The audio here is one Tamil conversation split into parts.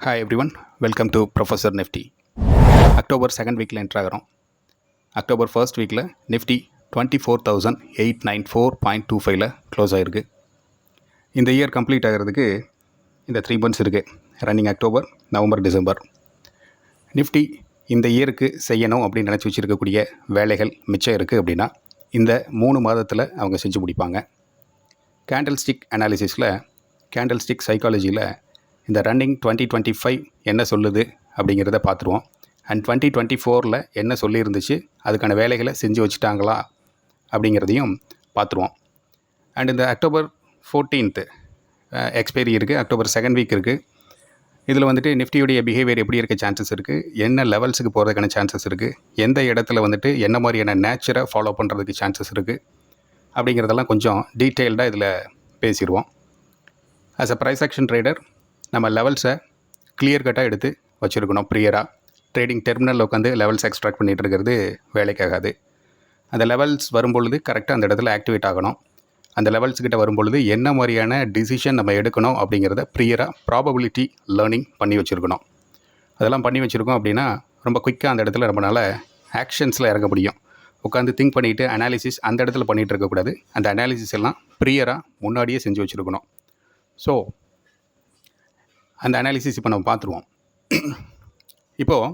Hi everyone welcome to professor Nifty October second வீக்கில் என்ட்ராகிறோம் அக்டோபர் ஃபர்ஸ்ட் வீக்கில் Nifty twenty four thousand eight nine four point two ஃபைவ்ல க்ளோஸ் ஆகிருக்கு இந்த இயர் கம்ப்ளீட் ஆகிறதுக்கு இந்த த்ரீ மந்த்ஸ் இருக்குது running October November December Nifty இந்த இயருக்கு செய்யணும் அப்படின்னு நினச்சி வச்சுருக்கக்கூடிய வேலைகள் மிச்சம் இருக்குது அப்படின்னா இந்த மூணு மாதத்தில் அவங்க செஞ்சு முடிப்பாங்க. கேண்டில் ஸ்டிக் அனாலிசிஸில் கேண்டில் ஸ்டிக் சைக்காலஜியில் இந்த ரன்னிங் டுவெண்ட்டி டுவெண்ட்டி ஃபைவ் என்ன சொல்லுது அப்படிங்கிறத பார்த்துருவோம். அண்ட் டுவெண்ட்டி டுவெண்ட்டி ஃபோரில் என்ன சொல்லியிருந்துச்சு? அதுக்கான வேலைகளை செஞ்சு வச்சுட்டாங்களா? அப்படிங்கிறதையும் பார்த்துருவோம். அண்ட் இந்த அக்டோபர் ஃபோர்டீன்த்து எக்ஸ்பைரி இருக்குது அக்டோபர் செகண்ட் வீக் இருக்குது இதில் வந்துட்டு நிஃப்டியுடைய பிஹேவியர் எப்படி இருக்க சான்சஸ் இருக்குது என்ன லெவல்ஸுக்கு போகிறதுக்கான சான்சஸ் இருக்குது எந்த இடத்துல வந்துட்டு என்ன மாதிரியான நேச்சரை ஃபாலோ பண்ணுறதுக்கு சான்சஸ் இருக்குது அப்படிங்கிறதெல்லாம் கொஞ்சம் டீட்டெயில்டாக இதில் பேசிடுவோம். As a price action trader நம்ம லெவல்ஸை கிளியர் கட்டாக எடுத்து வச்சுருக்கணும் ப்ரியராக ட்ரேடிங் டெர்மினலில் உட்காந்து லெவல்ஸ் எக்ஸ்ட்ராக்ட் பண்ணிகிட்டு இருக்கிறது வேலைக்காகாது. அந்த லெவல்ஸ் வரும்பொழுது கரெக்டாக அந்த இடத்துல ஆக்டிவேட் ஆகணும். அந்த லெவல்ஸ்கிட்ட வரும்பொழுது என்ன மாதிரியான டிசிஷன் நம்ம எடுக்கணும் அப்படிங்கிறத ப்ரியராக ப்ராபபிலிட்டி லேர்னிங் பண்ணி வச்சுருக்கணும். அதெல்லாம் பண்ணி வச்சுருக்கோம் அப்படின்னா ரொம்ப குயிக்காக அந்த இடத்துல நம்மளால் ஆக்ஷன்ஸில் இறங்க முடியும். உட்காந்து திங்க் பண்ணிவிட்டு அனாலிசிஸ் அந்த இடத்துல பண்ணிகிட்டு இருக்கக்கூடாது. அந்த அனாலிசிஸ் எல்லாம் ப்ரியராக முன்னாடியே செஞ்சு வச்சுருக்கணும். ஸோ அந்த அனாலிசிஸ் இப்போ நம்ம பார்த்துருவோம். இப்போது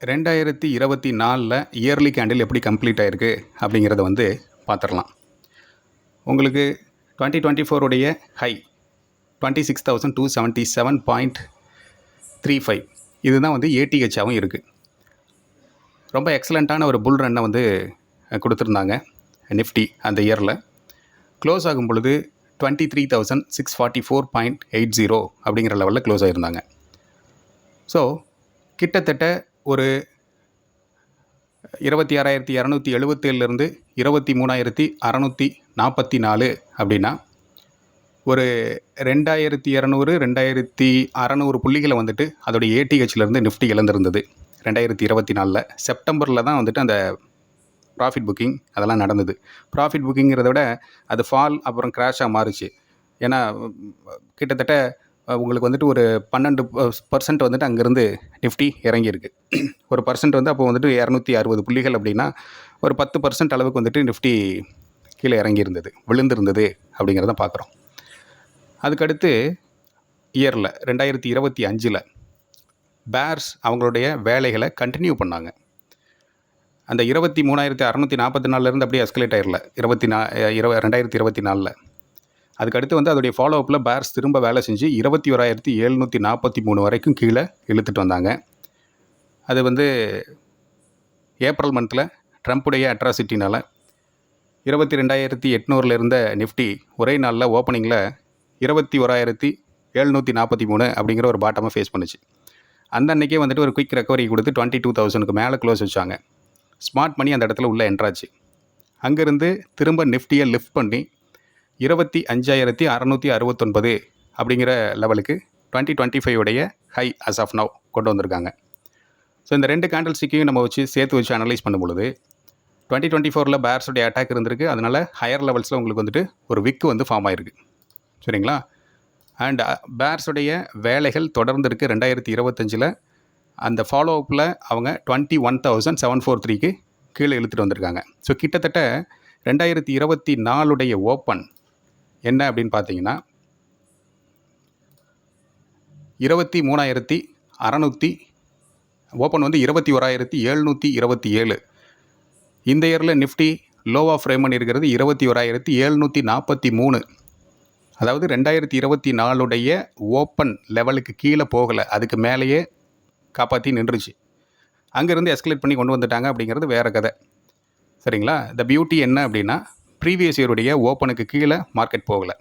ரெண்டாயிரத்தி இருபத்தி நாலில் இயர்லி கேண்டில் எப்படி கம்ப்ளீட் ஆகிருக்கு அப்படிங்கிறத வந்து பார்த்துடலாம். உங்களுக்கு twenty twenty ஃபோருடைய high twenty six thousand two seventy seven point three five இதுதான் வந்து ஏடிஹெச்சாகவும் இருக்குது ரொம்ப எக்ஸலண்ட்டான ஒரு புல் ரன்னை வந்து கொடுத்துருந்தாங்க நிஃப்டி அந்த இயரில் க்ளோஸ் ஆகும் பொழுது twenty three thousand six forty four point eight zero அப்படிங்கிற லெவலில் க்ளோஸ் ஆகியிருந்தாங்க ஸோ கிட்டத்தட்ட ஒரு இருபத்தி ஆறாயிரத்தி இரநூத்தி எழுபத்தேழுலேருந்து இருபத்தி மூணாயிரத்தி அறநூற்றி நாற்பத்தி நாலு அப்படின்னா ஒரு ரெண்டாயிரத்தி இரநூறு ரெண்டாயிரத்தி அறநூறு புள்ளிகளை வந்துட்டு அதோடைய ஏடிஹெச்லேருந்து நிஃப்டி இழந்திருந்தது. ரெண்டாயிரத்தி இருபத்தி நாலில். செப்டம்பரில் தான் வந்துட்டு அந்த ப்ராஃபிட் புக்கிங் அதெல்லாம் நடந்தது. ப்ராஃபிட் புக்கிங்கிறத விட அது ஃபால் அப்புறம் க்ராஷாக மாறுச்சு. ஏன்னா கிட்டத்தட்ட உங்களுக்கு வந்துட்டு ஒரு பன்னெண்டு பர்சன்ட் வந்துட்டு அங்கேருந்து நிஃப்டி இறங்கியிருக்கு. ஒரு பர்சன்ட் வந்து அப்போ வந்துட்டு இரநூத்தி அறுபது புள்ளிகள் அப்படின்னா ஒரு பத்து பர்சன்ட் அளவுக்கு வந்துட்டு நிஃப்டி கீழே இறங்கியிருந்தது. விழுந்திருந்தது அப்படிங்கிறத பார்க்குறோம் அதுக்கடுத்து இயரில் ரெண்டாயிரத்தி இருபத்தி அஞ்சில் பேர்ஸ் அவங்களுடைய வேலைகளை கண்டினியூ பண்ணாங்க. அந்த இருபத்தி மூணாயிரத்தி அறநூற்றி நாற்பத்தி நாலுலேருந்து அப்படியே எஸ்கலேட் ஆயிரல. இருபத்தி நா இருப ரெண்டாயிரத்தி இருபத்தி நாலில். அதுக்கடுத்து வந்து அதோடைய ஃபாலோ அப்பில் பேர்ஸ் திரும்ப வேலை செஞ்சு இருபத்தி ஓராயிரத்தி எழுநூற்றி நாற்பத்தி மூணு வரைக்கும் கீழே இழுத்துட்டு வந்தாங்க. அது வந்து ஏப்ரல் மந்தில் ட்ரம்ப்புடைய அட்ராசிட்டினால் இருபத்தி ரெண்டாயிரத்தி எட்நூறில் இருந்த நிஃப்டி ஒரே நாளில் ஓப்பனிங்கில் இருபத்தி ஓராயிரத்தி எழுநூற்றி நாற்பத்தி மூணு அப்படிங்கிற ஒரு பாட்டமாக ஃபேஸ் பண்ணுச்சு. அந்த அன்றைக்கே வந்துட்டு ஒரு குயிக் ரெக்கவரி கொடுத்து டுவெண்ட்டி டூ தௌசண்ட்க்கு மேலே க்ளோஸ் வச்சாங்க. ஸ்மார்ட் மணி அந்த இடத்துல உள்ளே என்ட்ராச்சு அங்கேருந்து திரும்ப நிஃப்டியை லிஃப்ட் பண்ணி இருபத்தி அஞ்சாயிரத்தி அறநூற்றி அறுபத்தொன்பது அப்படிங்கிற லெவலுக்கு டுவெண்ட்டி டுவெண்ட்டி ஃபைவ் உடைய ஹை அஸ் ஆஃப் நவ் கொண்டு வந்திருக்காங்க. ஸோ இந்த ரெண்டு கேண்டில் ஸ்டிக்கையும் நம்ம வச்சு சேர்த்து வச்சு அனலைஸ் பண்ணும் பொழுது டுவெண்ட்டி டுவெண்ட்டி ஃபோரில் பேர்ஸுடைய அட்டாக் இருந்திருக்கு. அதனால் ஹையர் லெவல்ஸில் உங்களுக்கு வந்துட்டு ஒரு விக்கு வந்து ஃபார்ம் ஆயிருக்கு. சரிங்களா? அண்ட் பேர்ஸுடைய வேலைகள் தொடர்ந்து இருக்குது ரெண்டாயிரத்தி இருபத்தஞ்சில் அந்த ஃபாலோ அப்பில் அவங்க twenty one thousand seven four த்ரீக்கு கீழே இழுத்துட்டு வந்திருக்காங்க. ஸோ கிட்டத்தட்ட ரெண்டாயிரத்தி இருபத்தி நாலுடைய ஓப்பன் என்ன அப்படின்னு பார்த்தீங்கன்னா இருபத்தி மூணாயிரத்தி அறநூற்றி ஓப்பன் வந்து இருபத்தி ஓராயிரத்தி எழுநூற்றி இருபத்தி ஏழு. இந்த இயரில் நிஃப்டி லோவாக ஃப்ரேம் பண்ணியிருக்கிறது இருபத்தி ஓராயிரத்தி எழுநூற்றி நாற்பத்தி மூணு. அதாவது ரெண்டாயிரத்தி இருபத்தி நாலுடைய ஓப்பன் லெவலுக்கு கீழே போகலை. அதுக்கு மேலேயே காப்பாற்றி நின்றுச்சு. அங்கேருந்து எஸ்கலேட் பண்ணி கொண்டு வந்துட்டாங்க அப்படிங்கிறது வேறு கதை. சரிங்களா? த பியூட்டி என்ன அப்படின்னா ப்ரீவியஸ் இயருடைய ஓப்பனுக்கு கீழே மார்க்கெட் போகலை.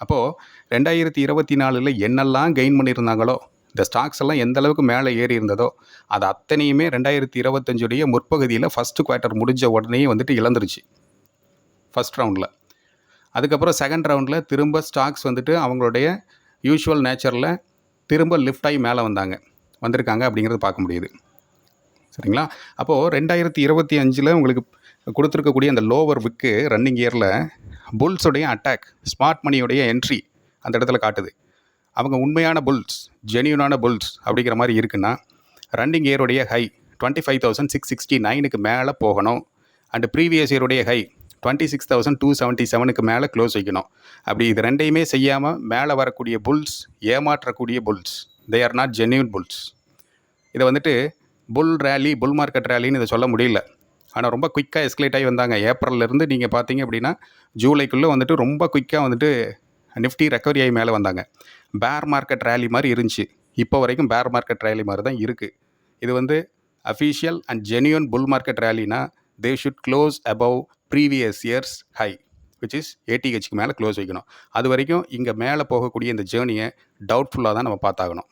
அப்போது ரெண்டாயிரத்தி இருபத்தி நாலில் என்னெல்லாம் கெயின் பண்ணியிருந்தாங்களோ இந்த ஸ்டாக்ஸ் எல்லாம் எந்த அளவுக்கு மேலே ஏறி இருந்ததோ அது அத்தனையுமே ரெண்டாயிரத்தி இருபத்தஞ்சுடைய முற்பகுதியில் ஃபஸ்ட்டு குவார்ட்டர் முடிஞ்ச உடனே வந்துட்டு இழந்துருச்சு. ஃபஸ்ட் ரவுண்டில் அதுக்கப்புறம் செகண்ட் ரவுண்டில் திரும்ப ஸ்டாக்ஸ் வந்துட்டு அவங்களுடைய யூஷுவல் நேச்சரில் திரும்ப லிஃப்ட் ஆகி மேலே வந்தாங்க. வந்திருக்காங்க அப்படிங்கிறது பார்க்க முடியுது. சரிங்களா? அப்போது ரெண்டாயிரத்தி இருபத்தி அஞ்சில் உங்களுக்கு கொடுத்துருக்கக்கூடிய அந்த லோவர் விக்கு ரன்னிங் இயரில் புல்ஸுடைய அட்டாக் ஸ்மார்ட் மணியுடைய என்ட்ரி அந்த இடத்துல காட்டுது. அவங்க உண்மையான புல்ஸ் ஜெனியூனான புல்ஸ் அப்படிங்கிற மாதிரி இருக்குன்னா running இயருடைய high twenty five thousand six sixty நைனுக்கு மேலே போகணும். And previous இயருடைய high twenty six thousand two seventy செவனுக்கு மேலே க்ளோஸ் வைக்கணும். அப்படி இது ரெண்டையுமே செய்யாமல் மேலே வரக்கூடிய bulls ஏமாற்றக்கூடிய bulls they are not genuine bulls இதை வந்துட்டு புல் ரேலி புல் மார்க்கெட் ரேலின்னு இதை சொல்ல முடியல. ஆனால் ரொம்ப குயிக்காக எஸ்கலேட் ஆகி வந்தாங்க. ஏப்ரல்லேருந்து நீங்கள் பார்த்தீங்க அப்படின்னா ஜூலைக்குள்ளே வந்துட்டு ரொம்ப குயிக்காக வந்துட்டு நிஃப்டி ரெக்கவரி ஆகி மேலே வந்தாங்க. பேர் மார்க்கெட் ரேலி மாதிரி இருந்துச்சு. இப்போ வரைக்கும் பேர் மார்க்கெட் ரேலி மாதிரி தான் இருக்குது இது வந்து official and genuine bull market ரேலினா they should close above previous year's high which is ஏடிஹெச்க்கு மேலே க்ளோஸ் வைக்கணும். அது வரைக்கும் இங்கே மேலே போகக்கூடிய இந்த ஜேர்னியை டவுட்ஃபுல்லாக தான் நம்ம பார்த்தாகணும்.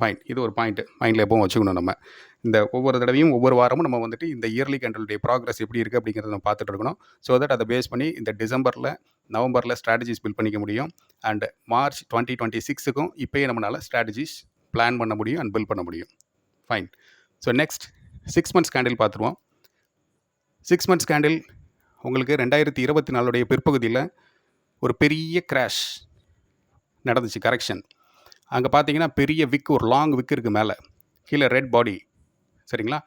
ஃபைன் இது ஒரு பாயிண்ட்டு மைண்டில் எப்பவும் வச்சுக்கணும் நம்ம. இந்த ஒவ்வொரு தடவையும் ஒவ்வொரு வாரமும் நம்ம வந்துட்டு இந்த இயர்லி கண்ட்ரோலுடைய ப்ராக்ரஸ் எப்படி இருக்குது அப்படிங்கிறத நம்ம பார்த்துட்டு இருக்கணும். ஸோ தட் அதை பேஸ் பண்ணி இந்த டிசம்பரில் நவம்பரில் ஸ்ட்ராட்டஜிஸ் பில்ட் பண்ணிக்க முடியும். அண்ட் மார்ச் டுவெண்ட்டி டுவெண்ட்டி சிக்ஸுக்கும் இப்போயே நம்மளால் ஸ்ட்ராட்டஜிஸ் பிளான் பண்ண முடியும் அண்ட் பில்ட் பண்ண முடியும். Fine so next six months candle பார்த்துருவோம். சிக்ஸ் மந்த்ஸ் கேண்டில் உங்களுக்கு ரெண்டாயிரத்தி இருபத்தி நாலுடைய பிற்பகுதியில் ஒரு பெரிய கிராஷ் நடந்துச்சு கரெக்ஷன் அங்கே பார்த்தீங்கன்னா பெரிய விக் ஒரு லாங் விக் இருக்குது மேலே. கீழே ரெட் பாடி சரிங்களா?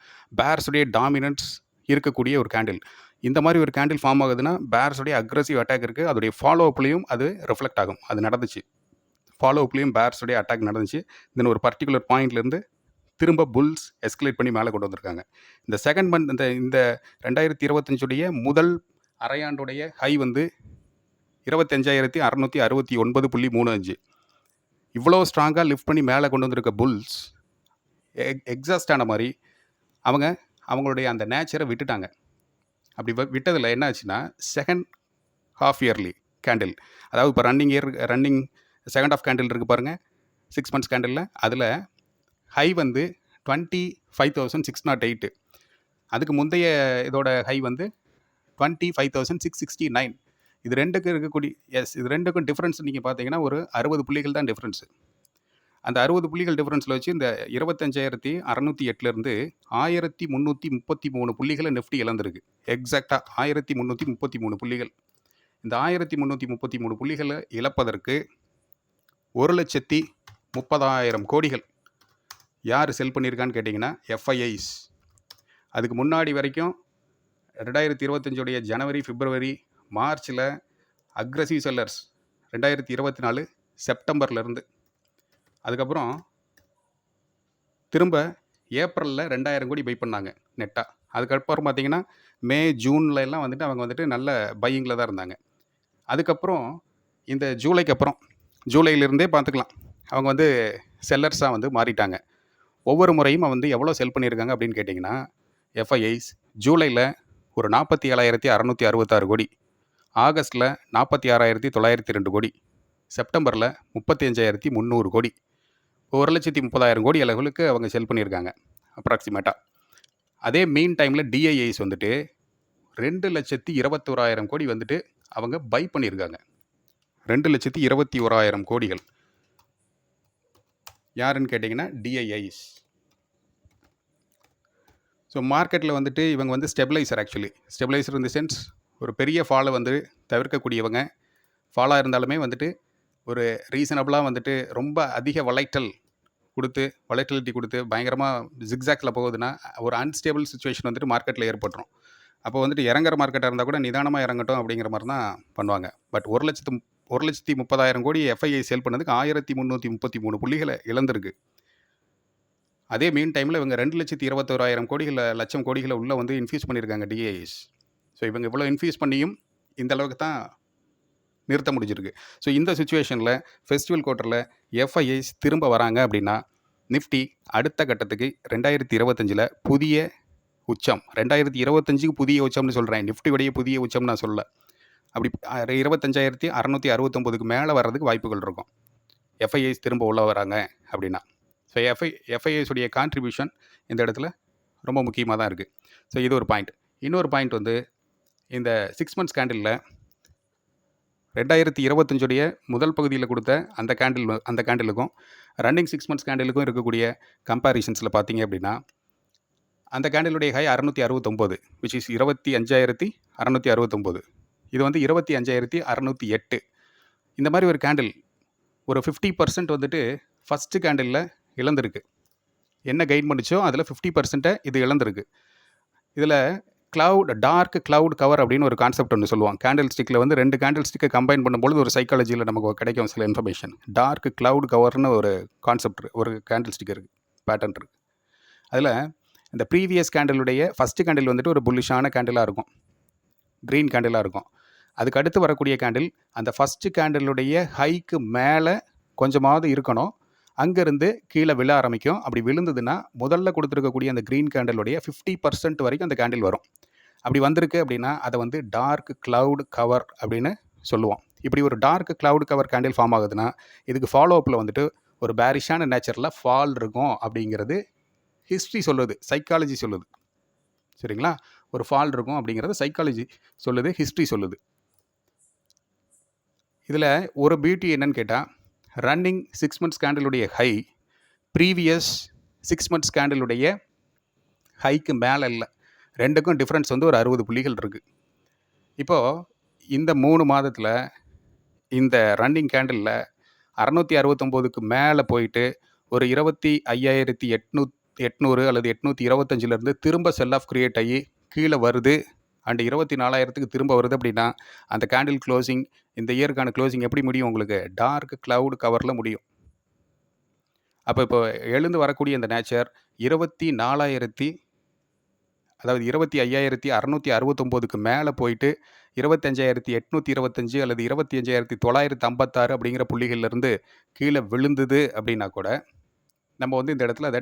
பேர்ஸுடைய டாமினன்ஸ் இருக்கக்கூடிய ஒரு கேண்டில் இந்த மாதிரி ஒரு கேண்டில் ஃபார்ம் ஆகுதுன்னா பேர்ஸுடைய அக்ரஸிவ் அட்டாக் இருக்குது அதோடைய ஃபாலோ அப்லேயும் அது ரிஃப்ளெக்ட் ஆகும். அது நடந்துச்சு. ஃபாலோ அப்லேயும் பேர்ஸுடைய அட்டாக் நடந்துச்சு. தென் ஒரு பர்டிகுலர் பாயிண்ட்லேருந்து திரும்ப புல்ஸ் எஸ்கலேட் பண்ணி மேலே கொண்டு வந்திருக்காங்க. இந்த செகண்ட் மந்த் இந்த இந்த ரெண்டாயிரத்தி இருபத்தஞ்சுடைய முதல் அரையாண்டுடைய ஹை வந்து இருபத்தஞ்சாயிரத்தி அறநூற்றி அறுபத்தி ஒன்பது புள்ளி மூணு அஞ்சு. இவ்வளோ ஸ்ட்ராங்காக லிஃப்ட் பண்ணி மேலே கொண்டு வந்திருக்க புல்ஸ் எக் எக்ஸாஸ்ட் ஆன மாதிரி அவங்க அவங்களுடைய அந்த நேச்சரை விட்டுட்டாங்க. அப்படி விட்டதில் என்ன ஆச்சுன்னா செகண்ட் ஹாஃப் இயர்லி கேண்டில் அதாவது இப்போ running year running second half candle இருக்குது பாருங்கள் சிக்ஸ் மந்த்ஸ் கேண்டிலில் அதில் ஹை வந்து twenty five thousand six naught eight அதுக்கு முந்தைய இதோட ஹை வந்து twenty five thousand six sixty nine இது ரெண்டுக்கும் இருக்கக்கூடிய எஸ் இது ரெண்டுக்கும் டிஃப்ரென்ஸ் நீங்கள் பார்த்தீங்கன்னா ஒரு அறுபது புள்ளிகள் தான் டிஃப்ரென்ஸு அந்த அறுபது புள்ளிகள் டிஃப்ரென்ஸில் வச்சு இந்த இருபத்தஞ்சாயிரத்தி அறநூற்றி எட்டுலேருந்து ஆயிரத்தி முந்நூற்றி முப்பத்தி மூணு புள்ளிகளை நிஃப்டி இழந்திருக்கு. எக்ஸாக்டாக ஆயிரத்தி முந்நூற்றி முப்பத்தி மூணு புள்ளிகள். இந்த ஆயிரத்தி முந்நூற்றி முப்பத்தி மூணு புள்ளிகளை இழப்பதற்கு ஒரு லட்சத்தி முப்பதாயிரம் கோடிகள். யார் செல் பண்ணியிருக்கான்னு கேட்டிங்கன்னா எஃப்ஐஐஸ் அதுக்கு முன்னாடி வரைக்கும் ரெண்டாயிரத்தி இருபத்தஞ்சோடைய ஜனவரி பிப்ரவரி மார்ச்சில் அக்ரஸிவ் செல்லர்ஸ் ரெண்டாயிரத்தி இருபத்தி நாலு செப்டம்பர்லேருந்து அதுக்கப்புறம் திரும்ப ஏப்ரலில் ரெண்டாயிரம் கோடி பை பண்ணாங்க நெட்டாக அதுக்கப்புறம் பார்த்தீங்கன்னா மே ஜூனில் எல்லாம் வந்துட்டு அவங்க வந்துட்டு நல்ல பையிங்கில் தான் இருந்தாங்க. அதுக்கப்புறம் இந்த ஜூலைக்கு அப்புறம் ஜூலையிலிருந்தே பார்த்துக்கலாம் அவங்க வந்து செல்லர்ஸாக வந்து மாறிட்டாங்க. ஒவ்வொரு முறையும் வந்து எவ்வளோ செல் பண்ணியிருக்காங்க அப்படின்னு கேட்டிங்கன்னா எஃப்ஐஐஸ் ஜூலையில் ஒரு நாற்பத்தி ஏழாயிரத்தி அறநூற்றி அறுபத்தாறு கோடி. ஆகஸ்ட்டில் நாற்பத்தி ஆறாயிரத்தி தொள்ளாயிரத்தி ரெண்டு கோடி செப்டம்பரில் முப்பத்தி அஞ்சாயிரத்தி முந்நூறு கோடி. ஒரு லட்சத்தி முப்பதாயிரம் கோடி அளவுக்கு அவங்க செல் பண்ணியிருக்காங்க அப்ராக்சிமேட்டாக அதே மெயின் டைமில் டிஐஐஸ் வந்துட்டு ரெண்டு லட்சத்தி இருபத்தோராயிரம் கோடி வந்துட்டு அவங்க பை பண்ணியிருக்காங்க. ரெண்டு லட்சத்தி இருபத்தி ஓராயிரம் கோடிகள். யாருன்னு கேட்டிங்கன்னா டிஐஐஸ் ஸோ மார்க்கெட்டில் வந்துட்டு இவங்க வந்து ஸ்டெபிளைசர் ஆக்சுவலி ஸ்டெபிளைசர் இந்த சென்ஸ் ஒரு பெரிய ஃபாலை வந்து தவிர்க்கக்கூடியவங்க. ஃபாலாக இருந்தாலுமே வந்துட்டு ஒரு ரீசனபிளாக வந்துட்டு ரொம்ப அதிக வளைட்டல் கொடுத்து வளைட்டலிட்டி கொடுத்து பயங்கரமாக ஜிக்ஸாக்ஸில் போகுதுன்னா ஒரு அன்ஸ்டேபிள் சுச்சுவேஷன் வந்துட்டு மார்க்கெட்டில் ஏற்பட்டுரும். அப்போ வந்துட்டு இறங்குற மார்க்கெட்டாக இருந்தால் கூட நிதானமாக இறங்கட்டும் அப்படிங்கிற மாதிரி தான் பண்ணுவாங்க. பட் ஒரு லட்சத்து ஒரு லட்சத்தி முப்பதாயிரம் கோடி எஃப்ஐஐ சேல் பண்ணதுக்கு ஆயிரத்தி முந்நூற்றி முப்பத்தி மூணு புள்ளிகளை இழந்திருக்கு. அதே மீன் டைமில் இவங்க ரெண்டு லட்சத்தி இருபத்தோராயிரம் கோடிகளை லட்சம் கோடிகளை உள்ளே வந்து இன்ஃபியூஸ் பண்ணியிருக்காங்க டிஏஎஸ் ஸோ இவங்க இவ்வளோ இன்ஃபியூஸ் பண்ணியும் இந்த அளவுக்கு தான் நிறுத்த முடிஞ்சிருக்கு. ஸோ இந்த சுச்சுவேஷனில் ஃபெஸ்டிவல் குவார்ட்டரில் எஃப்ஐஐஸ் திரும்ப வராங்க அப்படின்னா நிஃப்டி அடுத்த கட்டத்துக்கு ரெண்டாயிரத்தி இருபத்தஞ்சில் புதிய உச்சம். ரெண்டாயிரத்தி இருபத்தஞ்சுக்கு புதிய உச்சம்னு சொல்கிறேன் நிஃப்டியுடைய புதிய உச்சம் நான் சொல்ல அப்படி இருபத்தஞ்சாயிரத்தி அறநூற்றி அறுபத்தொம்போதுக்கு மேலே வர்றதுக்கு வாய்ப்புகள் இருக்கும். எஃப்ஐஐஸ் திரும்ப உள்ள வராங்க அப்படின்னா. ஸோ எஃப்ஐ எஃப்ஐஎஸ் உடைய கான்ட்ரிபியூஷன் இந்த இடத்துல ரொம்ப முக்கியமாக தான் இருக்குது ஸோ இது ஒரு பாயிண்ட் இன்னொரு பாயிண்ட் வந்து இந்த சிக்ஸ் மந்த்ஸ் கேண்டிலில் ரெண்டாயிரத்தி இருபத்தஞ்சுடைய முதல் பகுதியில் கொடுத்த அந்த கேண்டில் அந்த கேண்டிலுக்கும் ரன்னிங் சிக்ஸ் மந்த்ஸ் கேண்டிலுக்கும் இருக்கக்கூடிய கம்பேரிசன்ஸில் பார்த்தீங்க அப்படின்னா அந்த கேண்டிலுடைய ஹை அறநூற்றி அறுபத்தொம்போது விச் இஸ் இருபத்தி அஞ்சாயிரத்தி அறநூற்றி அறுபத்தொம்போது. இது வந்து இருபத்தி அஞ்சாயிரத்தி அறநூற்றி எட்டு. இந்த மாதிரி ஒரு கேண்டில் ஒரு ஃபிஃப்டி பர்சன்ட் வந்துட்டு ஃபஸ்ட்டு கேண்டிலில் இழந்திருக்கு. என்ன கெயின் பண்ணுச்சோ அதில் ஃபிஃப்டி பர்சன்ட்டை இது இழந்திருக்கு. இதில் கிளவுட் டார்க் கிளவுட் கவர் அப்படின்னு ஒரு கான்செப்ட் ஒன்று சொல்லுவாங்க. கேண்டில் ஸ்டிக்கில் வந்து ரெண்டு கேண்டில் ஸ்டிக்கை கம்பைன் பண்ணும்போது ஒரு சைக்காலஜியில் நமக்கு கிடைக்கும் சில இன்ஃபர்மேஷன் டார்க் கிளவுட் கவர்னு ஒரு கான்செப்ட் ஒரு கேண்டில் ஸ்டிக் இருக்குது பேட்டர்ன் இருக்குது அதில் இந்த ப்ரீவியஸ் கேண்டிலுடைய ஃபஸ்ட்டு கேண்டில் வந்துட்டு ஒரு புல்லிஷான கேண்டிலாக இருக்கும். க்ரீன் கேண்டிலாக இருக்கும். அதுக்கு அடுத்து வரக்கூடிய கேண்டில் அந்த ஃபஸ்ட்டு கேண்டிலுடைய ஹைக்கு மேலே கொஞ்சமாவது இருக்கணும். அங்கேருந்து கீழே விழ ஆரம்பிக்கும். அப்படி விழுந்ததுன்னா முதல்ல கொடுத்துருக்கக்கூடிய அந்த க்ரீன் கேண்டிலுடைய ஃபிஃப்டி பர்சன்ட் வரைக்கும் அந்த கேண்டில் வரும். அப்படி வந்திருக்கு அப்படின்னா அதை வந்து டார்க் க்ளவுட் கவர் அப்படின்னு சொல்லுவோம். இப்படி ஒரு dark cloud cover candle form ஆகுதுன்னா இதுக்கு ஃபாலோ அப்பில் வந்துட்டு ஒரு பேரிஷான நேச்சரில் ஃபால் இருக்கும் அப்படிங்கிறது ஹிஸ்ட்ரி சொல்லுது சைக்காலஜி சொல்லுது. சரிங்களா? ஒரு ஃபால் இருக்கும் அப்படிங்கிறது சைக்காலஜி சொல்லுது ஹிஸ்ட்ரி சொல்லுது. இதில் ஒரு பியூட்டி என்னன்னு கேட்டால் ரன்னிங் சிக்ஸ் மந்த்ஸ் கேண்டிலுடைய ஹை ப்ரீவியஸ் சிக்ஸ் மந்த்ஸ் கேண்டிலுடைய ஹைக்கு மேலே இல்லை. ரெண்டுக்கும் டிஃப்ரென்ஸ் வந்து ஒரு அறுபது புள்ளிகள் இருக்குது இப்போது இந்த மூணு மாதத்தில் இந்த ரன்னிங் கேண்டிலில் அறநூற்றி அறுபத்தொம்போதுக்கு மேலே போயிட்டு ஒரு இருபத்தி ஐயாயிரத்தி எட்நூத் எட்நூறு அல்லது எட்நூற்றி இருபத்தஞ்சிலேருந்து திரும்ப செல் ஆஃப் க்ரியேட் ஆகி கீழே வருது. அண்ட் இருபத்தி நாலாயிரத்துக்கு திரும்ப வருது அப்படின்னா அந்த கேண்டில் க்ளோசிங் இந்த இயருக்கான க்ளோசிங் எப்படி முடியும் உங்களுக்கு? டார்க் cloud கவரில் முடியும். அப்போ இப்போ எழுந்து வரக்கூடிய இந்த நேச்சர் இருபத்தி நாலாயிரத்தி அதாவது இருபத்தி ஐயாயிரத்தி அறநூற்றி அறுபத்தொம்போதுக்கு மேலே போயிட்டு இருபத்தஞ்சாயிரத்தி எட்நூற்றி இருபத்தஞ்சு அல்லது இருபத்தி அஞ்சாயிரத்தி தொள்ளாயிரத்தி ஐம்பத்தாறு அப்படிங்கிற புள்ளிகள்லேருந்து கீழே விழுந்தது அப்படின்னா கூட நம்ம வந்து இந்த இடத்துல அதை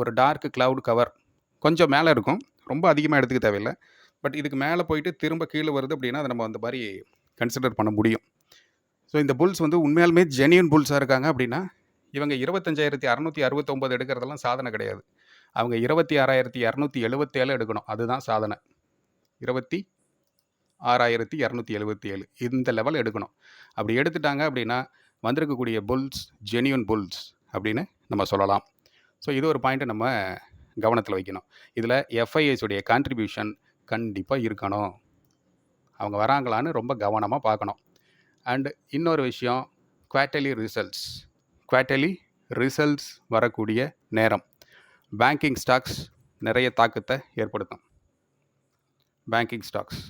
ஒரு டார்க் க்ளவுட் கவர் கொஞ்சம் மேலே இருக்கும். ரொம்ப அதிகமாக எடுத்துக்க தேவையில்லை. பட் இதுக்கு மேலே போயிட்டு திரும்ப கீழே வருது அப்படின்னா அதை நம்ம அந்த மாதிரி கன்சிடர் பண்ண முடியும். ஸோ இந்த புல்ஸ் வந்து உண்மையாலுமே ஜெனியூன் புல்ஸாக இருக்காங்க அப்படின்னா இவங்க இருபத்தஞ்சாயிரத்தி அறநூற்றி அறுபத்தொம்போது எடுக்கிறதெல்லாம் சாதனை கிடையாது. அவங்க இருபத்தி ஆறாயிரத்தி இரநூத்தி எழுபத்தேழு எடுக்கணும். அதுதான் சாதனை. இருபத்தி ஆறாயிரத்தி இரநூத்தி எழுபத்தி ஏழு. இந்த லெவல் எடுக்கணும். அப்படி எடுத்துட்டாங்க அப்படின்னா வந்திருக்கக்கூடிய புல்ஸ் ஜெனியூன் புல்ஸ் அப்படின்னு நம்ம சொல்லலாம். ஸோ இது ஒரு பாயிண்ட்டை நம்ம கவனத்தில் வைக்கணும். இதில் FIS உடைய கான்ட்ரிபியூஷன் கண்டிப்பாக இருக்கணும். அவங்க வராங்களான்னு ரொம்ப கவனமாக பார்க்கணும். அண்டு இன்னொரு விஷயம் குவார்ட்டர்லி ரிசல்ட்ஸ் குவார்ட்டர்லி ரிசல்ட்ஸ் வரக்கூடிய நேரம். பேங்கிங் ஸ்டாக்ஸ் நிறைய தாக்கத்தை ஏற்படுத்தும். Banking stocks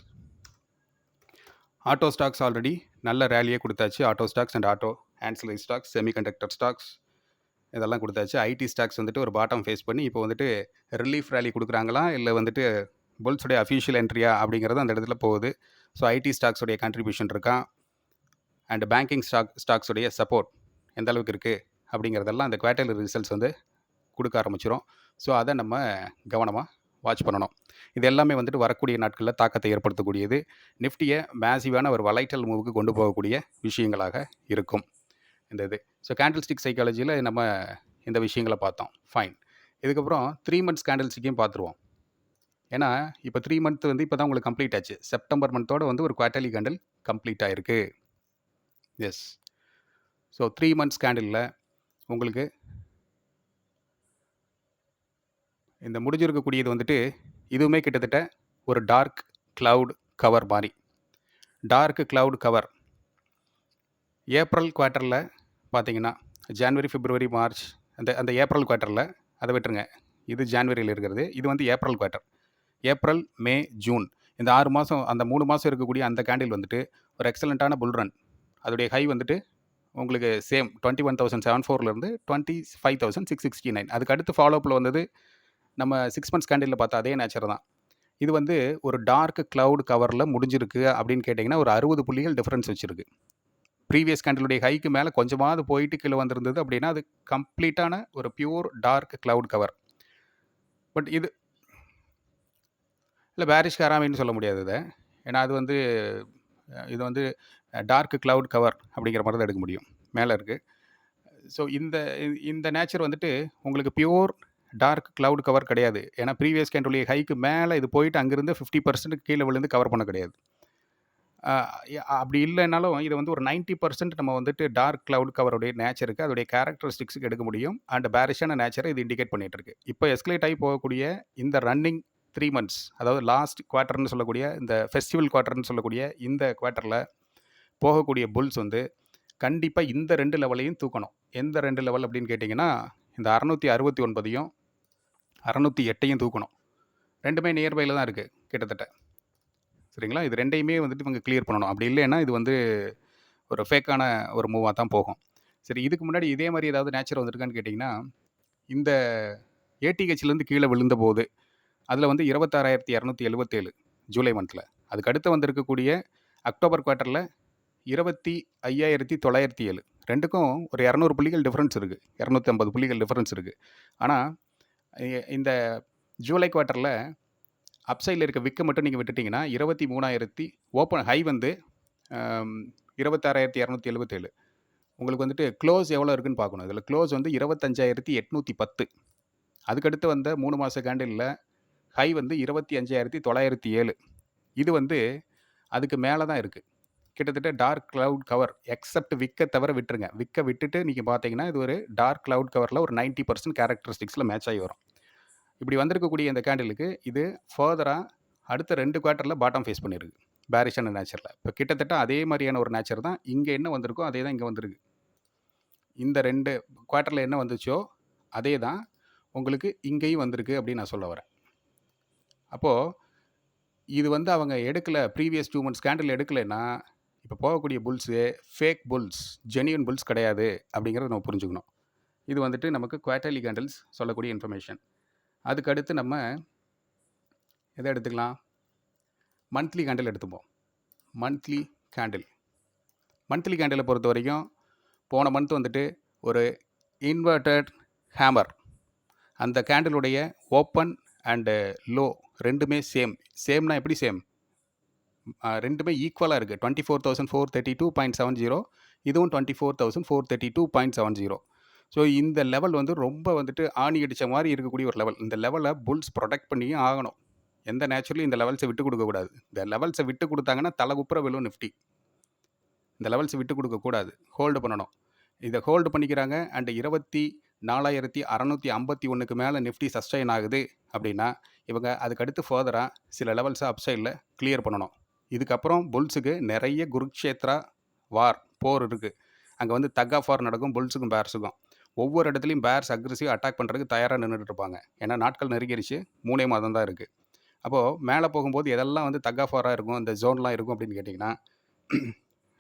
auto stocks already நல்ல ரேலியே கொடுத்தாச்சு. Auto stocks and auto ancillary stocks semiconductor stocks இதெல்லாம் கொடுத்தாச்சு. ஐடி ஸ்டாக்ஸ் வந்துட்டு ஒரு பாட்டம் ஃபேஸ் பண்ணி இப்போ வந்துட்டு ரிலீஃப் ரேலி கொடுக்குறாங்களா? இல்லை வந்துட்டு புல்ஸுடைய அஃபிஷியல் என்ட்ரியா அப்படிங்கிறது அந்த இடத்துல போகுது. ஸோ ஐடி ஸ்டாக்ஸுடைய கான்ட்ரிபியூஷன் இருக்கா? அண்ட் பேங்கிங் ஸ்டாக் ஸ்டாக்ஸுடைய சப்போர்ட் எந்த அளவுக்கு இருக்குது அப்படிங்கிறதெல்லாம் அந்த குவார்டர்லி ரிசல்ட்ஸ் வந்து கொடுக்க ஆரம்பிச்சிடும் ஸோ அதை நம்ம கவனமாக வாட்ச் பண்ணணும். இது எல்லாமே வந்துட்டு வரக்கூடிய நாட்களில் தாக்கத்தை ஏற்படுத்தக்கூடியது. நிஃப்டியை மேசிவான ஒரு வலைட்டல் மூவுக்கு கொண்டு போகக்கூடிய விஷயங்களாக இருக்கும். இந்த இது. ஸோ கேண்டில் ஸ்டிக் சைக்காலஜியில் நம்ம இந்த விஷயங்களை பார்த்தோம். ஃபைன் இதுக்கப்புறம் த்ரீ மந்த்ஸ் கேண்டில் ஸ்டிக்கையும் பார்த்துருவோம். ஏன்னா இப்போ த்ரீ மந்த் வந்து இப்போ தான் உங்களுக்கு கம்ப்ளீட் ஆச்சு. செப்டம்பர் மந்தோட வந்து ஒரு குவார்டர்லி கேண்டில் கம்ப்ளீட் ஆயிருக்கு. எஸ் ஸோ த்ரீ மந்த்ஸ் கேண்டிலில் உங்களுக்கு இந்த முடிஞ்சிருக்கக்கூடியது வந்துட்டு இதுவுமே கிட்டத்தட்ட ஒரு டார்க் cloud கவர் மாதிரி. டார்க் cloud கவர் ஏப்ரல் குவார்ட்டரில் பார்த்தீங்கன்னா ஜான்வரி பிப்ரவரி மார்ச் அந்த அந்த ஏப்ரல் குவார்ட்டரில் அதை விட்டுருங்க. இது ஜான்வரியில் இருக்கிறது. இது வந்து April quarter April May June. இந்த ஆறு மாதம் அந்த மூணு மாதம் இருக்கக்கூடிய அந்த கேண்டில் வந்துட்டு ஒரு எக்ஸலண்ட்டான புல் ரன் அதோடைய ஹை வந்துட்டு உங்களுக்கு same twenty one thousand seven ஃபோர்லேருந்து twenty five thousand six sixty nine அதுக்கு அடுத்து ஃபாலோப்பில் வந்தது நம்ம சிக்ஸ் மந்த்ஸ் கேண்டிலில் பார்த்தா அதே நேச்சர் தான். இது வந்து ஒரு டார்க் க்ளவுட் கவரில் முடிஞ்சிருக்கு அப்படின்னு கேட்டிங்கன்னா ஒரு அறுபது புள்ளிகள் டிஃப்ரென்ஸ் வச்சுருக்கு. ப்ரீவியஸ் கேண்டிலுடைய ஹைக்கு மேலே கொஞ்சமாவது போயிட்டு கீழே வந்திருந்தது அப்படின்னா அது கம்ப்ளீட்டான ஒரு pure dark cloud cover but இது இல்லை பேரிஷ் கராமின்னு சொல்ல முடியாது இதை. ஏன்னா அது வந்து இது வந்து டார்க் க்ளவுட் கவர் அப்படிங்கிற மாதிரி தான் எடுக்க முடியும். மேலே இருக்குது ஸோ இந்த இந்த- நேச்சர் வந்துட்டு உங்களுக்கு பியூர் டார்க் க்ளவுட் கவர் கிடையாது. ஏன்னா ப்ரீவியஸ் கேண்டுடைய ஹைக்கு மேலே இது போயிட்டு அங்கேருந்து ஃபிஃப்டி பர்சன்ட் கீழே விழுந்து கவர் பண்ண கிடையாது. அப்படி இல்லைனாலும் இதை வந்து ஒரு 90% பர்சன்ட் நம்ம வந்துட்டு டார்க் க்ளவுட் கவருடைய நேச்சருக்கு அதோடைய கேரக்டரிஸ்டிக்ஸுக்கு எடுக்க முடியும். அண்ட் பேரிஷான நேச்சரை இது இண்டிகேட் பண்ணிட்டு இருக்கு. இப்போ எஸ்கலேட் ஆகி போகக்கூடிய இந்த ரன்னிங் த்ரீ மந்த்ஸ் அதாவது லாஸ்ட் குவார்ட்டர்னு சொல்லக்கூடிய இந்த ஃபெஸ்டிவல் குவார்ட்டர்னு சொல்லக்கூடிய இந்த குவார்ட்டரில் போகக்கூடிய புல்ஸ் வந்து கண்டிப்பாக இந்த ரெண்டு லெவலையும் தூக்கணும். எந்த ரெண்டு லெவல் அப்படின்னு கேட்டிங்கன்னா இந்த அறநூற்றி அறுபத்தி ஒன்பதையும் அறநூற்றி எட்டையும் தூக்கணும். ரெண்டுமே நியர்பையில் தான் இருக்குது கிட்டத்தட்ட. சரிங்களா? இது ரெண்டையுமே வந்துட்டு இவங்க கிளியர் பண்ணணும். அப்படி இல்லைன்னா இது வந்து ஒரு ஃபேக்கான ஒரு மூவாக தான் போகும். சரி இதுக்கு முன்னாடி இதே மாதிரி ஏதாவது நேச்சர் வந்திருக்கான்னு கேட்டிங்கன்னா இந்த ஏடிஹெச்லேருந்து கீழே விழுந்த போது அதில் வந்து இருபத்தாறாயிரத்தி இரநூத்தி எழுபத்தேழு ஜூலை மந்தில். அதுக்கு அடுத்து வந்திருக்கக்கூடிய அக்டோபர் குவார்ட்டரில் இருபத்தி ஐயாயிரத்தி தொள்ளாயிரத்தி ஏழு. ரெண்டுக்கும் ஒரு இரநூறு புள்ளிகள் டிஃப்ரென்ஸ் இருக்குது இரநூத்தி ஐம்பது புள்ளிகள் டிஃப்ரென்ஸ் இருக்குது ஆனால் இந்த ஜூலை குவார்ட்டரில் அப்சைடில் இருக்க விக்கு மட்டும் நீங்கள் விட்டுட்டிங்கன்னா இருபத்தி மூணாயிரத்தி ஓப்பன் ஹை வந்து இருபத்தாறாயிரத்தி இரநூத்தி எழுபத்தேழு உங்களுக்கு வந்துட்டு க்ளோஸ் எவ்வளோ இருக்குன்னு பார்க்கணும். இதில் க்ளோஸ் வந்து இருபத்தஞ்சாயிரத்தி எட்நூற்றி பத்து. அதுக்கடுத்து வந்த மூணு மாத கேண்டிலில் ஹை வந்து இருபத்தி அஞ்சாயிரத்தி தொள்ளாயிரத்தி ஏழு. இது வந்து அதுக்கு மேலே தான் இருக்குது கிட்டத்தட்ட டார்க் க்ளவுட் கவர் எக்ஸப்ட் விக்கை தவிர விட்டுருங்க. விக்கை விட்டுட்டு நீங்கள் பார்த்தீங்கன்னா இது ஒரு டார்க் க்ளவுட் கவரில் ஒரு 90% பர்சன்ட் கேரக்டரிஸ்டிக்ஸில் மேட்ச் ஆகி வரும். இப்படி வந்திருக்கக்கூடிய இந்த கேண்டிலுக்கு இது ஃபர்தராக அடுத்த ரெண்டு குவார்ட்டரில் பாட்டம் ஃபேஸ் பண்ணியிருக்கு பேரிஷான நேச்சரில் இப்போ கிட்டத்தட்ட அதே மாதிரியான ஒரு நேச்சர் தான் இங்கே என்ன வந்திருக்கோ அதே தான் இங்கே வந்திருக்கு. இந்த ரெண்டு குவார்ட்டரில் என்ன வந்துச்சோ அதே தான் உங்களுக்கு இங்கேயும் வந்திருக்கு அப்படின்னு நான் சொல்ல வரேன். அப்போது இது வந்து அவங்க எடுக்கல ப்ரீவியஸ் டூ மந்த்ஸ் கேண்டில் எடுக்கலைன்னா இப்போ போகக்கூடிய bulls fake bulls genuine bulls கிடையாது அப்படிங்கிறத நம்ம புரிஞ்சுக்கணும். இது வந்துட்டு நமக்கு குவார்டர்லி கேண்டில்ஸ் சொல்லக்கூடிய இன்ஃபர்மேஷன் அதுக்கு அடுத்து நம்ம எதை எடுத்துக்கலாம்? மந்த்லி கேண்டில் எடுத்துப்போம். மந்த்லி கேண்டில் மந்த்லி கேண்டிலை பொறுத்த வரைக்கும் போன மந்த் வந்துட்டு ஒரு இன்வெர்டட் ஹேமர் அந்த கேண்டிலுடைய ஓப்பன் அண்டு லோ ரெண்டுமே சேம் சேம்னா எப்படி சேம் ரெண்டுமே ஈக்குவலாக இருக்குது twenty four thousand four thirty two point seven zero இதுவும் twenty four thousand four thirty two point seven zero so இந்த லெவல் வந்து ரொம்ப வந்துட்டு ஆணி அடித்த மாதிரி இருக்கக்கூடிய ஒரு லெவல் இந்த லெவலை புல்ஸ் ப்ரொடெக்ட் பண்ணியும் ஆகணும். எந்த நேச்சுரலி இந்த லெவல்ஸை விட்டு கொடுக்கக்கூடாது இந்த லெவல்ஸை விட்டு கொடுத்தாங்கன்னா தலை குப்புற விழும் நிஃப்டி இந்த லெவல்ஸை விட்டு கொடுக்கக்கூடாது ஹோல்டு பண்ணணும். இதை ஹோல்டு பண்ணிக்கிறாங்க. அண்ட் இருபத்தி நாலாயிரத்தி அறநூற்றி ஐம்பத்தி ஒன்றுக்கு மேலே நிஃப்டி சஸ்டைன் ஆகுது அப்படின்னா இவங்க அதுக்கடுத்து ஃபர்தராக சில லெவல்ஸை அப்சைடில் கிளியர் பண்ணணும். இதுக்கப்புறம் புல்ஸுக்கு நிறைய குருக்ஷேத்ரா வார் போர் இருக்குது அங்கே வந்து தக் ஆஃப் வார் நடக்கும் புல்ஸுக்கும் பேர்ஸுக்கும் ஒவ்வொரு இடத்துலையும் பேர்ஸ் அக்ரெசிவ் அட்டாக் பண்ணுறதுக்கு தயாராக நின்றுட்டு இருப்பாங்க. ஏன்னா நாட்கள் நெருங்கிருச்சு மூணே மாதம் தான் இருக்குது அப்போது மேலே போகும்போது எதெல்லாம் வந்து தக் ஆஃப் வாராக இருக்கும் இந்த ஜோன்லாம் இருக்கும் அப்படின்னு கேட்டிங்கன்னா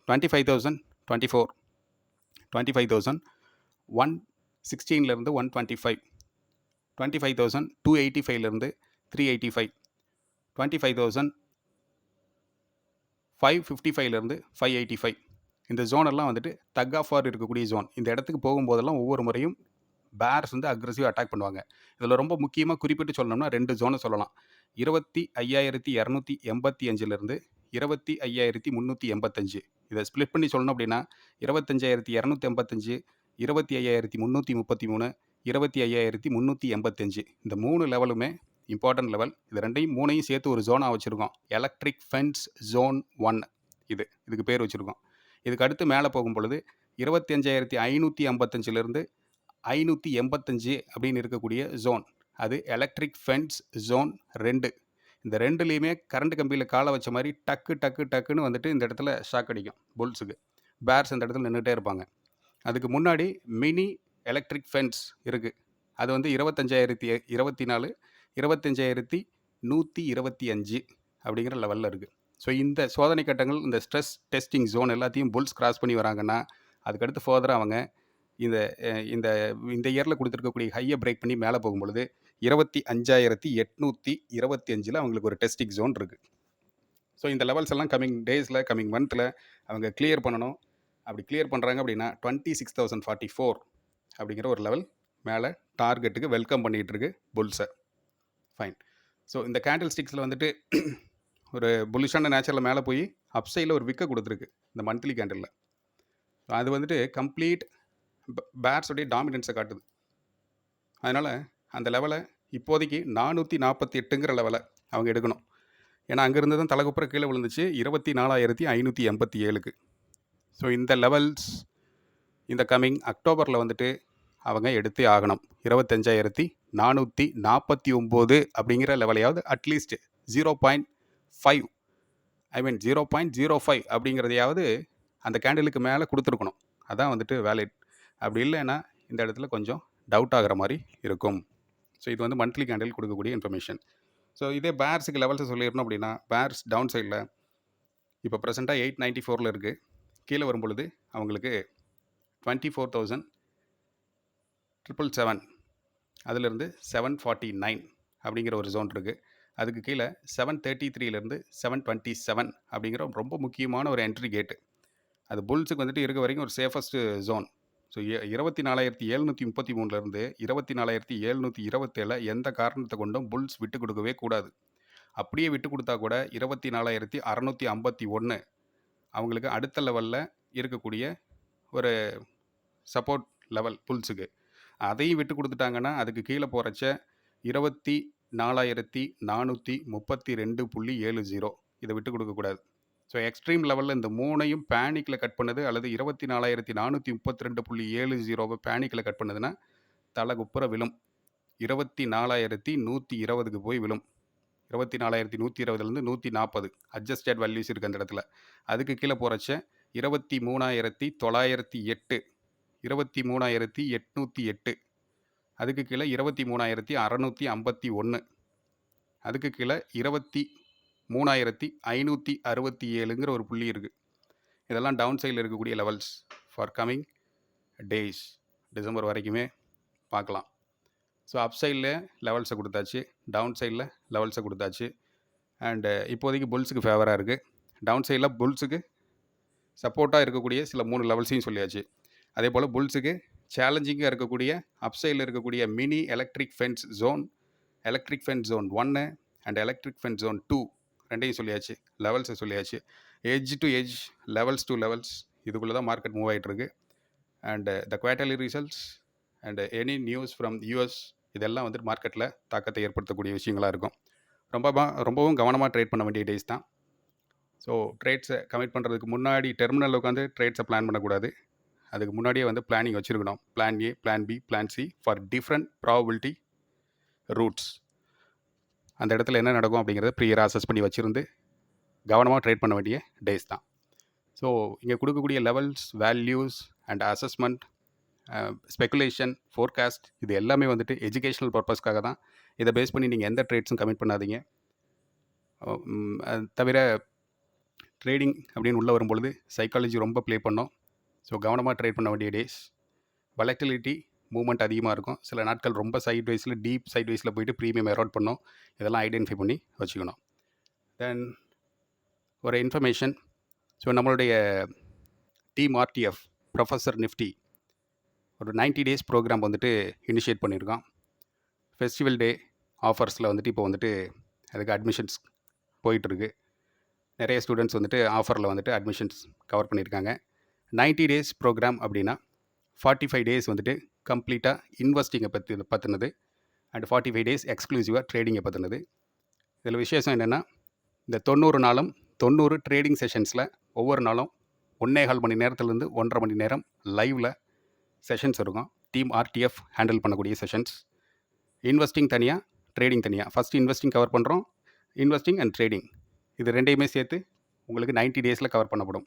twenty five thousand twenty four twenty five thousand one சிக்ஸ்டீன்லேருந்து one twenty five twenty five thousand two eighty ஃபைவ்லேருந்து three eighty five twenty five thousand five fifty ஃபைவ்லேருந்து ஃபைவ் எயிட்டி ஃபைவ் இந்த ஜோனெல்லாம் வந்துட்டு தக் ஆஃப் ஆர் இருக்கக்கூடிய ஜோன் இந்த இடத்துக்கு போகும்போதெல்லாம் ஒவ்வொரு முறையும் பேர்ஸ் வந்து அக்ரெசிவ் அட்டாக் பண்ணுவாங்க. இதில் ரொம்ப முக்கியமாக குறிப்பிட்டு சொல்லணும்னா ரெண்டு ஜோனை சொல்லலாம். இருபத்தி ஐயாயிரத்தி இரநூத்தி எண்பத்தி அஞ்சுலேருந்து இருபத்தி ஐயாயிரத்தி முந்நூற்றி எண்பத்தஞ்சு இதை ஸ்ப்ளிட் பண்ணி சொல்லணும் அப்படின்னா இருபத்தஞ்சாயிரத்தி இரநூத்தி எண்பத்தஞ்சு இருபத்தி ஐயாயிரத்தி முந்நூற்றி முப்பத்தி மூணு இருபத்தி ஐயாயிரத்தி முந்நூற்றி எண்பத்தஞ்சு இந்த மூணு லெவலுமே இம்பார்ட்டன்ட் லெவல் இது ரெண்டையும் மூணையும் சேர்த்து ஒரு ஜோனாக வச்சுருக்கோம். எலக்ட்ரிக் ஃபென்ஸ் ஜோன் ஒன் இது இதுக்கு பேர் வச்சுருக்கோம். இதுக்கு அடுத்து மேலே போகும் பொழுது இருபத்தி அஞ்சாயிரத்தி ஐநூற்றி ஐம்பத்தஞ்சிலேருந்து ஐநூற்றி எண்பத்தஞ்சு அப்படின்னு இருக்கக்கூடிய ஜோன் அது எலக்ட்ரிக் ஃபென்ஸ் ஜோன் ரெண்டு. இந்த ரெண்டுலேயுமே கரண்ட் கம்பியில் காலை வச்ச மாதிரி டக்கு டக்கு டக்குன்னு வந்துட்டு இந்த இடத்துல ஷாக் அடிக்கும் புல்ஸுக்கு பேர்ஸ் இந்த இடத்துல நின்றுட்டே இருப்பாங்க. அதுக்கு முன்னாடி மினி எலக்ட்ரிக் ஃபென்ஸ் இருக்குது அது வந்து இருபத்தஞ்சாயிரத்தி இருபத்தி நாலு இருபத்தஞ்சாயிரத்தி நூற்றி இருபத்தி அஞ்சு அப்படிங்கிற லெவலில் இருக்குது ஸோ இந்த சோதனை கட்டங்கள் இந்த ஸ்ட்ரெஸ் டெஸ்டிங் ஜோன் எல்லாத்தையும் புல்ஸ் கிராஸ் பண்ணி வராங்கன்னா அதுக்கடுத்து ஃபர்தராக அவங்க இந்த இந்த இந்த இயரில் கொடுத்துருக்கக்கூடிய ஹையை பிரேக் பண்ணி மேலே போகும்பொழுது இருபத்தி அஞ்சாயிரத்தி எட்நூற்றி இருபத்தி அஞ்சில் அவங்களுக்கு ஒரு டெஸ்டிங் ஜோன் இருக்குது ஸோ இந்த லெவல்ஸ் எல்லாம் கமிங் டேஸில் கமிங் மந்தில் அவங்க கிளியர் பண்ணணும். அப்படி கிளியர் பண்ணுறாங்க அப்படின்னா twenty six thousand forty four அப்படிங்கிற ஒரு லெவல் மேலே டார்கெட்டுக்கு வெல்கம் பண்ணிகிட்ருக்கு புல்ஸை ஃபைன் ஸோ இந்த கேண்டில் ஸ்டிக்ஸில் வந்துட்டு ஒரு புலிஷான நேச்சரில் மேலே போய் அப்சைடில் ஒரு விக்கை கொடுத்துருக்கு இந்த மந்த்லி கேண்டிலில் அது வந்துட்டு கம்ப்ளீட் பேர்ஸோடைய டாமினன்ஸை காட்டுது. அதனால் அந்த லெவலை இப்போதைக்கு நானூற்றி நாற்பத்தி எட்டுங்கிற லெவலை அவங்க எடுக்கணும். ஏன்னா அங்கேருந்து தான் தலைகுப்புற கீழே விழுந்துச்சு இருபத்தி நாலாயிரத்தி ஐநூற்றி எண்பத்தி ஏழுக்கு. ஸோ இந்த லெவல்ஸ் இந்த கம்மிங் அக்டோபரில் வந்துட்டு அவங்க எடுத்தே ஆகணும். இருபத்தஞ்சாயிரத்தி நானூற்றி நாற்பத்தி ஒம்பது அப்படிங்கிற லெவலையாவது at least zero point five I mean zero point zero five அப்படிங்கிறதையாவது அந்த கேண்டிலுக்கு மேலே கொடுத்துருக்கணும். அதான் வந்துட்டு வேலிட் அப்படி இல்லைன்னா இந்த இடத்துல கொஞ்சம் டவுட் ஆகிற மாதிரி இருக்கும். ஸோ இது வந்து மந்த்லி கேண்டில் கொடுக்கக்கூடிய இன்ஃபர்மேஷன் ஸோ இதே பேர்ஸுக்கு லெவல்ஸை சொல்லிடணும் அப்படின்னா பேர்ஸ் டவுன் சைடில் இப்போ ப்ரெசென்ட்டாக எயிட் நைன்ட்டி ஃபோரில் இருக்குது கீழே வரும் பொழுது அவங்களுக்கு twenty four thousand triple seven. அதிலிருந்து செவன் ஃபார்ட்டி நைன் அப்படிங்கிற ஒரு ஜோன் இருக்குது அதுக்கு கீழே செவன் தேர்ட்டி த்ரீலேருந்து செவன் டுவெண்ட்டி செவன் அப்படிங்கிற ரொம்ப முக்கியமான ஒரு என்ட்ரி கேட்டு. அது புல்ஸுக்கு வந்துட்டு இருக்க வரைக்கும் ஒரு சேஃபஸ்ட்டு ஜோன். ஸோ இருபத்தி நாலாயிரத்தி எழுநூற்றி முப்பத்தி மூணுலேருந்து இருபத்தி நாலாயிரத்தி எழுநூற்றி இருபத்தேழு எந்த காரணத்தை கொண்டும் புல்ஸ் விட்டு கொடுக்கவே கூடாது. அப்படியே விட்டு கொடுத்தா கூட இருபத்தி நாலாயிரத்தி அறநூற்றி ஐம்பத்தி ஒன்று அவங்களுக்கு அடுத்த லெவலில் இருக்கக்கூடிய ஒரு சப்போர்ட் லெவல் புல்ஸுக்கு. அதையும் விட்டு கொடுத்துட்டாங்கன்னா அதுக்கு கீழே போகிறச்ச இருபத்தி நாலாயிரத்தி நானூற்றி முப்பத்தி ரெண்டு புள்ளி ஏழு ஜீரோ இதை விட்டு கொடுக்கக்கூடாது ஸோ எக்ஸ்ட்ரீம் லெவலில் இந்த மூணையும் பேனிக்கில் கட் பண்ணுது அல்லது இருபத்தி நாலாயிரத்தி நானூற்றி முப்பத்தி ரெண்டு புள்ளி ஏழு ஜீரோவை பேனிக்கில் கட் பண்ணுதுன்னா தலை குப்புற விழும். இருபத்தி நாலாயிரத்தி நூற்றி இருபதுக்கு போய் விழும். இருபத்தி நாலாயிரத்தி நூற்றி இருபதுலேருந்து நூற்றி நாற்பது அட்ஜஸ்டட் வேல்யூஸ் இருக்குது அந்த இடத்துல. அதுக்கு கீழே போகிறச்ச இருபத்தி மூணாயிரத்தி தொள்ளாயிரத்தி எட்டு இருபத்தி மூணாயிரத்தி எட்நூற்றி எட்டு. அதுக்கு கீழே இருபத்தி மூணாயிரத்தி அறநூற்றி ஐம்பத்தி ஒன்று அதுக்கு கீழே இருபத்தி மூணாயிரத்தி ஐநூற்றி அறுபத்தி ஏழுங்கிற ஒரு புள்ளி இருக்குது இதெல்லாம் டவுன் சைடில் இருக்கக்கூடிய levels for coming days December வரைக்குமே பார்க்கலாம். ஸோ அப் சைடில் லெவல்ஸை கொடுத்தாச்சு. டவுன் சைடில் லெவல்ஸை கொடுத்தாச்சு. அண்டு இப்போதைக்கு புல்ஸுக்கு ஃபேவராக இருக்குது டவுன் சைடில் புல்ஸுக்கு சப்போர்ட்டாக இருக்கக்கூடிய சில மூணு லெவல்ஸையும் சொல்லியாச்சு. அதே போல் புல்ஸுக்கு சேலஞ்சிங்காக இருக்கக்கூடிய அப்சைடில் இருக்கக்கூடிய mini electric fence zone electric fence zone ஒன்று and electric fence zone two ரெண்டையும் சொல்லியாச்சு லெவல்ஸை சொல்லியாச்சு. Edge to edge levels to levels இதுக்குள்ளே தான் மார்க்கெட் மூவ் ஆகிட்டுருக்கு and the quarterly results and any news from US இதெல்லாம் வந்துட்டு மார்க்கெட்டில் தாக்கத்தை ஏற்படுத்தக்கூடிய விஷயங்களாக இருக்கும். ரொம்ப ரொம்பவும் கவனமாக ட்ரேட் பண்ண வேண்டிய டேஸ் தான். ஸோ ட்ரேட்ஸை கமிட் பண்ணுறதுக்கு முன்னாடி டெர்மினலில் உட்காந்து ட்ரேட்ஸை பிளான் பண்ணக்கூடாது. அதுக்கு முன்னாடியே வந்து பிளானிங் வச்சுருக்கணும். Plan A plan B plan C for different probability routes அந்த இடத்துல என்ன நடக்கும் அப்படிங்கிறத ப்ரீயராக அசஸ் பண்ணி வச்சுருந்து கவனமாக ட்ரேட் பண்ண வேண்டிய டேஸ் தான். ஸோ இங்கே கொடுக்கக்கூடிய levels values and assessment speculation forecast இது எல்லாமே வந்துட்டு எஜுகேஷனல் பர்பஸ்க்காக தான். இதை பேஸ் பண்ணி நீங்கள் எந்த ட்ரேட்ஸும் கமிட் பண்ணாதீங்க. அது தவிர ட்ரேடிங் அப்படின்னு உள்ளே வரும்பொழுது சைக்காலஜி ரொம்ப ப்ளே பண்ணோம். ஸோ கவனமாக ட்ரேட் பண்ண வேண்டிய டேஸ் வலட்டிலிட்டி மூவ்மெண்ட் அதிகமாக இருக்கும். சில நாட்கள் ரொம்ப சைட் வைஸில் டீப் சைட் வைஸில் போயிட்டு ப்ரீமியம் எரோட் பண்ணோம் இதெல்லாம் ஐடென்டிஃபை பண்ணி வச்சுக்கணும். தென் ஒரு இன்ஃபர்மேஷன் ஸோ நம்மளுடைய டீம் ஆர்டிஎஃப் ப்ரொஃபஸர் நிஃப்டி ஒரு 90 டேஸ் ப்ரோக்ராம் வந்துட்டு இனிஷியேட் பண்ணியிருக்கோம் ஃபெஸ்டிவல் டே ஆஃபர்ஸில் வந்துட்டு இப்போ வந்துட்டு அதுக்கு அட்மிஷன்ஸ் போயிட்டுருக்கு நிறைய ஸ்டூடெண்ட்ஸ் வந்துட்டு ஆஃபரில் வந்துட்டு அட்மிஷன்ஸ் கவர் பண்ணியிருக்காங்க. 90 டேஸ் ப்ரோக்ராம் அப்படின்னா ஃபார்ட்டி ஃபைவ் டேஸ் வந்துட்டு கம்ப்ளீட்டாக இன்வெஸ்டிங்கை பற்றி பற்றினது அண்ட் ஃபார்ட்டி ஃபைவ் டேஸ் எக்ஸ்க்ளூசிவாக ட்ரேடிங்கை பற்றினது இதில் விசேஷம் என்னென்னா இந்த தொண்ணூறு நாளும் தொண்ணூறு ட்ரேடிங் செஷன்ஸில் ஒவ்வொரு நாளும் ஒன்றே கால் மணி நேரத்துலேருந்து ஒன்றரை மணி நேரம் லைவில் செஷன்ஸ் இருக்கும். டீம் ஆர்டிஎஃப் ஹேண்டில் பண்ணக்கூடிய செஷன்ஸ். இன்வெஸ்டிங் தனியாக ட்ரேடிங் தனியாக ஃபஸ்ட் இன்வெஸ்டிங் கவர் பண்ணுறோம் இன்வெஸ்டிங் அண்ட் ட்ரேடிங். இது ரெண்டையுமே சேர்த்து உங்களுக்கு 90 டேஸில் கவர் பண்ணப்படும்.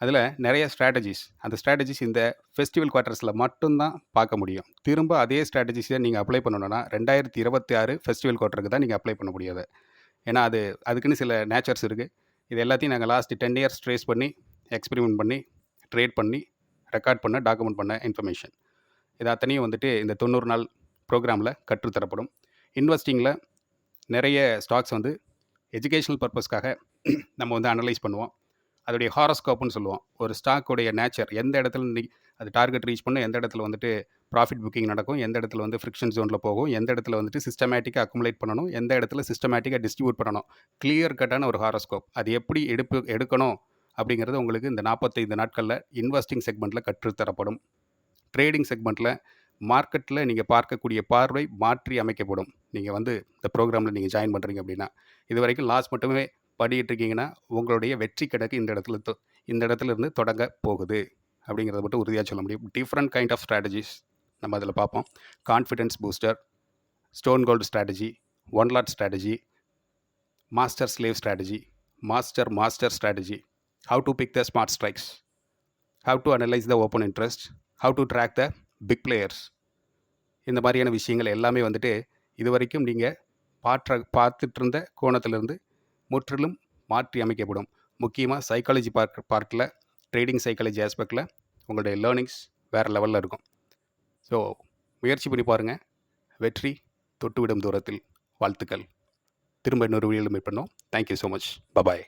அதில் நிறைய ஸ்ட்ராட்டஜிஸ் அந்த ஸ்ட்ராட்டஜிஸ் இந்த ஃபெஸ்டிவல் குவார்ட்டர்ஸில் மட்டும்தான் பார்க்க முடியும். திரும்ப அதே ஸ்ட்ராட்டஜிஸை நீங்கள் அப்ளை பண்ணணும்னா ரெண்டாயிரத்தி இருபத்தி ஆறு ஃபெஸ்டிவல் குவார்ட்டருக்கு தான் நீங்கள் அப்ளை பண்ண முடியாது ஏன்னா அது அதுக்குன்னு சில நேச்சர்ஸ் இருக்குது இது எல்லாத்தையும் நாங்கள் லாஸ்ட் டென் இயர்ஸ் ட்ரேஸ் பண்ணி எக்ஸ்பெரிமெண்ட் பண்ணி ட்ரேட் பண்ணி ரெக்கார்ட் பண்ண டாக்குமெண்ட் பண்ண இன்ஃபர்மேஷன் இது அத்தனையும் வந்துட்டு இந்த தொண்ணூறு நாள் ப்ரோக்ராமில் கற்றுத்தரப்படும் இன்வெஸ்டிங்கில் நிறைய ஸ்டாக்ஸ் வந்து எஜுகேஷனல் பர்பஸ்க்காக நம்ம வந்து அனலைஸ் பண்ணுவோம். அதோடைய ஹாரோஸ்கோப்னு சொல்லுவோம். ஒரு ஸ்டாக்குடைய நேச்சர். எந்த இடத்துல அது டார்கெட் ரீச் பண்ண எந்த இடத்துல வந்துட்டு ப்ராஃபிட் புக்கிங் நடக்கும் எந்த இடத்துல வந்து ஃப்ரிக்ஷன் ஜோனில் போகும் எந்த இடத்துல வந்துட்டு சிஸ்டமேட்டிக்காக அக்குமுலேட் பண்ணணும் எந்த இடத்துல சிஸ்டமேட்டிக்காக டிஸ்ட்ரிபியூட் பண்ணணும். கிளியர் கட்டான ஒரு ஹாரோஸ்கோப். அது எப்படி எடுப்பு எடுக்கணும் அப்படிங்கிறது உங்களுக்கு இந்த நாற்பத்தைந்து நாட்களில் இன்வெஸ்டிங் செக்மெண்ட்டில் கற்றுத்தரப்படும். ட்ரேடிங் செக்மெண்ட்டில் மார்க்கெட்டில் நீங்கள் பார்க்கக்கூடிய பார்வை மாற்றி அமைக்கப்படும். நீங்கள் வந்து இந்த ப்ரோக்ராமில் நீங்கள் ஜாயின் பண்ணுறீங்க அப்படின்னா இது வரைக்கும் லாஸ் மட்டுமே பண்ணிகிட்டு இருக்கீங்கன்னா உங்களுடைய வெற்றி கணக்கு இந்த இடத்துல தொ- இந்த இடத்துல இருந்து தொடங்க போகுது. அப்படிங்கிறத மட்டும் உறுதியாக சொல்ல முடியும். டிஃப்ரெண்ட் கைண்ட் ஆஃப் ஸ்ட்ராட்டஜிஸ் நம்ம அதில் பார்ப்போம். Confidence booster stone cold strategy one lot strategy master slave strategy master master strategy how to pick the smart strikes how to analyse the open interest how to track the big players இந்த மாதிரியான விஷயங்கள் எல்லாமே வந்துட்டு இது வரைக்கும் நீங்கள் பாற்ற பார்த்துட்டு இருந்த கோணத்திலிருந்து முற்றிலும் மாற்றி அமைக்கப்படும். முக்கியமாக சைக்காலஜி பார்க் பார்ட்டில் ட்ரேடிங் சைக்காலஜி ஆஸ்பெக்டில் உங்களுடைய லேர்னிங்ஸ் வேறு லெவலில் இருக்கும். ஸோ முயற்சி பண்ணி பாருங்கள் வெற்றி தொட்டுவிடும் தூரத்தில். வாழ்த்துக்கள். திரும்ப இன்னொரு வீடியோவில் மீட் பண்ணோம் தேங்க்யூ ஸோ மச் பபாய்